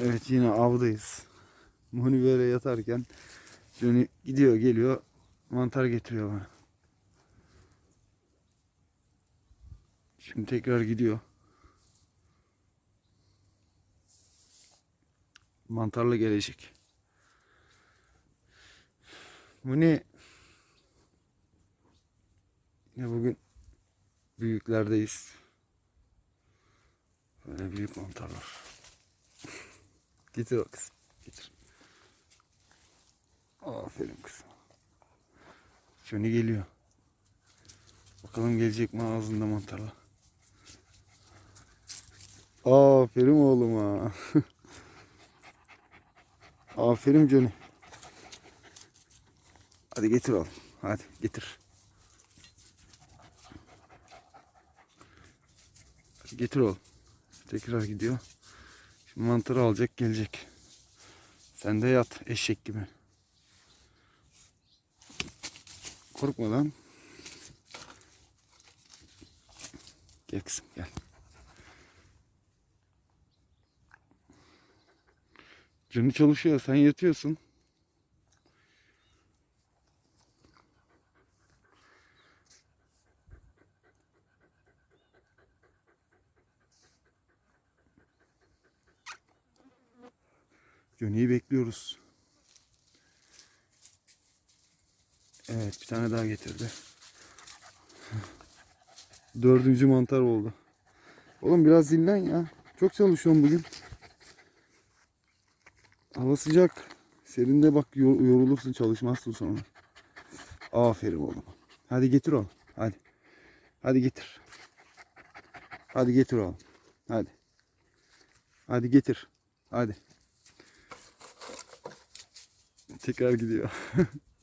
Evet yine avdayız. Moni böyle yatarken Johnny gidiyor geliyor mantar getiriyor bana. Şimdi tekrar gidiyor. Mantarla gelecek. Moni yine bugün büyüklerdeyiz. Böyle büyük mantarlar. Getir o kızım. Getir. Aferin kızım. Johnny geliyor. Bakalım gelecek mi ağzında mantarla. Aferin oğluma. Aferin Johnny. Hadi getir oğlum. Hadi getir. Hadi getir oğlum. Tekrar gidiyor. Şimdi mantarı alacak gelecek. Sen de yat eşek gibi. Korkma lan. Gel kızım gel. Canı çalışıyor sen yatıyorsun. Johnny'yi bekliyoruz. Evet bir tane daha getirdi. Dördüncü mantar oldu. Oğlum biraz dinlen ya. Çok çalışıyorum bugün. Hava sıcak. Serinde bak yor- yorulursun çalışmazsın sonra. Aferin oğlum. Hadi getir oğlum. Hadi. Hadi getir. Hadi getir oğlum. Hadi. Hadi getir. Hadi. Tekrar gidiyor.